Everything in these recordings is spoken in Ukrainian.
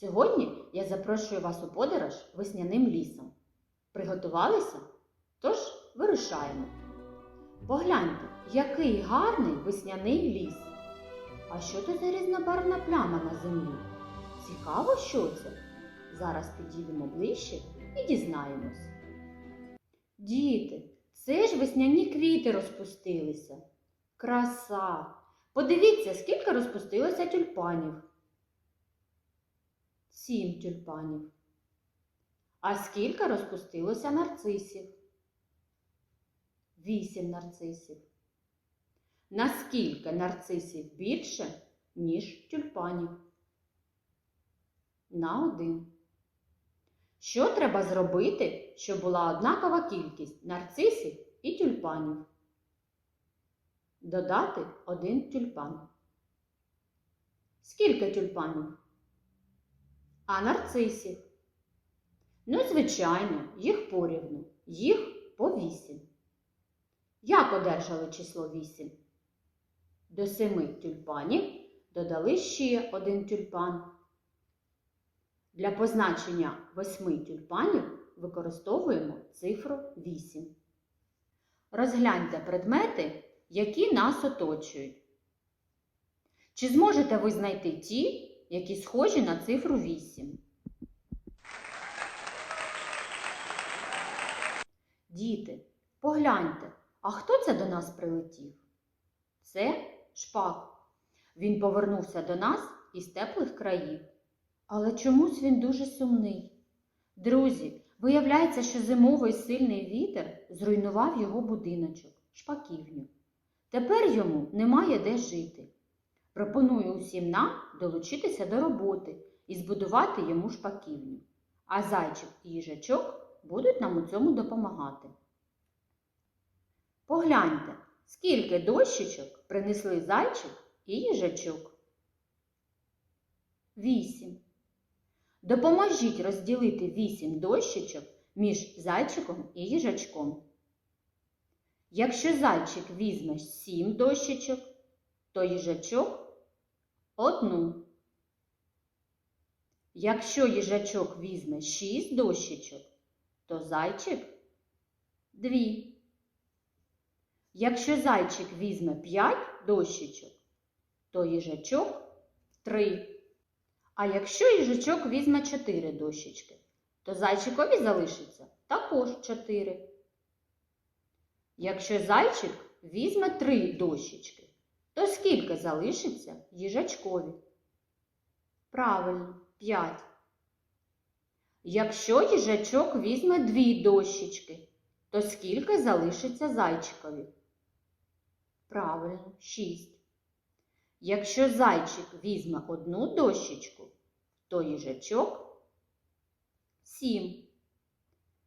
Сьогодні я запрошую вас у подорож весняним лісом. Приготувалися? Тож вирушаємо. Погляньте, який гарний весняний ліс. А що це за різнобарвна пляма на землі? Цікаво, що це? Зараз підійдемо ближче і дізнаємось. Діти, це ж весняні квіти розпустилися. Краса! Подивіться, скільки розпустилося тюльпанів. Сім тюльпанів. А скільки розпустилося нарцисів? Вісім нарцисів. Наскільки нарцисів більше, ніж тюльпанів? На один. Що треба зробити, щоб була однакова кількість нарцисів і тюльпанів? Додати один тюльпан. Скільки тюльпанів? А нарцисів? Ну, звичайно, їх порівну. Їх по вісім. Як одержали число вісім? До семи тюльпанів додали ще один тюльпан. Для позначення восьми тюльпанів використовуємо цифру 8. Розгляньте предмети, які нас оточують. Чи зможете ви знайти ті, які схожі на цифру 8? Діти, погляньте, а хто це до нас прилетів? Це шпак. Він повернувся до нас із теплих країв. Але чомусь він дуже сумний. Друзі, виявляється, що зимовий сильний вітер зруйнував його будиночок, шпаківню. Тепер йому немає де жити. Пропоную усім нам долучитися до роботи і збудувати йому шпаківню. А зайчик і їжачок будуть нам у цьому допомагати. Погляньте, скільки дощечок принесли зайчик і їжачок. Вісім. Допоможіть розділити вісім дощечок між зайчиком і їжачком. Якщо зайчик візьме сім дощечок, то їжачок одну. Якщо їжачок візьме шість дощечок, то зайчик дві. Якщо зайчик візьме п'ять дощечок, то їжачок три. А якщо їжачок візьме 4 дощечки, то зайчикові залишиться також 4. Якщо зайчик візьме 3 дощечки, то скільки залишиться їжачкові? Правильно, 5. Якщо їжачок візьме 2 дощечки, то скільки залишиться зайчикові? Правильно, 6. Якщо зайчик візьме одну дощечку, то їжачок сім.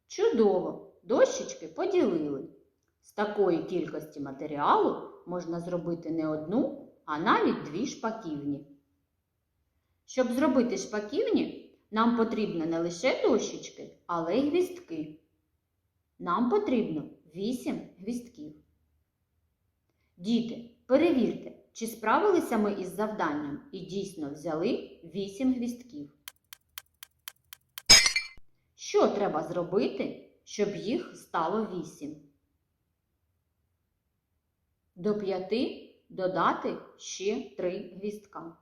Чудово! Дощечки поділили. З такої кількості матеріалу можна зробити не одну, а навіть дві шпаківні. Щоб зробити шпаківні, нам потрібно не лише дощечки, але й гвістки. Нам потрібно 8 гвістків. Діти, перевірте, чи справилися ми із завданням і дійсно взяли 8 гвістків. Що треба зробити, щоб їх стало 8? До 5 додати ще 3 гвістка.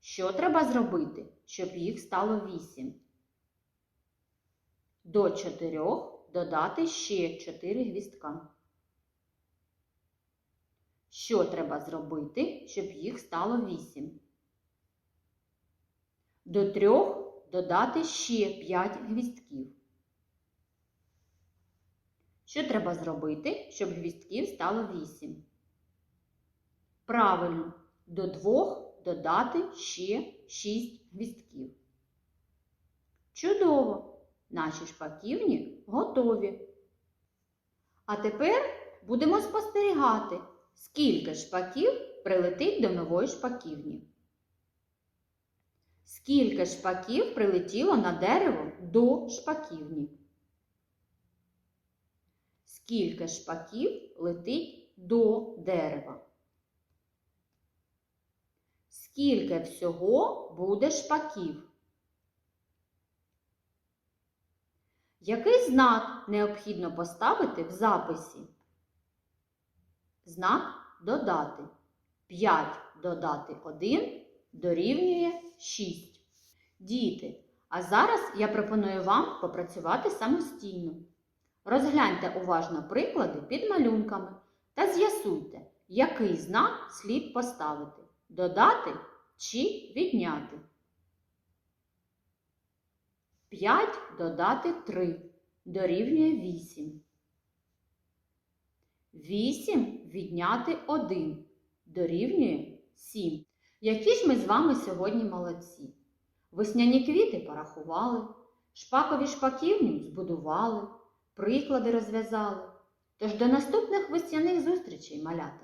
Що треба зробити, щоб їх стало 8? До 4 додати ще 4 гвістка. Що треба зробити, щоб їх стало 8? До 3 додати ще 5 гвістків. Що треба зробити, щоб гвістків стало 8? Правильно, до 2 додати ще 6 гвістків. Чудово! Наші шпаківні готові. А тепер будемо спостерігати, скільки шпаків прилетить до нової шпаківні. Скільки шпаків прилетіло на дерево до шпаківні? Скільки шпаків летить до дерева? Скільки всього буде шпаків? Який знак необхідно поставити в записі? Знак додати. 5 додати 1 дорівнює 6. Діти, а зараз я пропоную вам попрацювати самостійно. Розгляньте уважно приклади під малюнками та з'ясуйте, який знак слід поставити додати чи відняти. 5 додати 3 дорівнює 8. 8 відняти 1 дорівнює 7. Які ж ми з вами сьогодні молодці? Весняні квіти порахували, шпакові шпаківню збудували, приклади розв'язали. Тож до наступних весняних зустрічей, малята!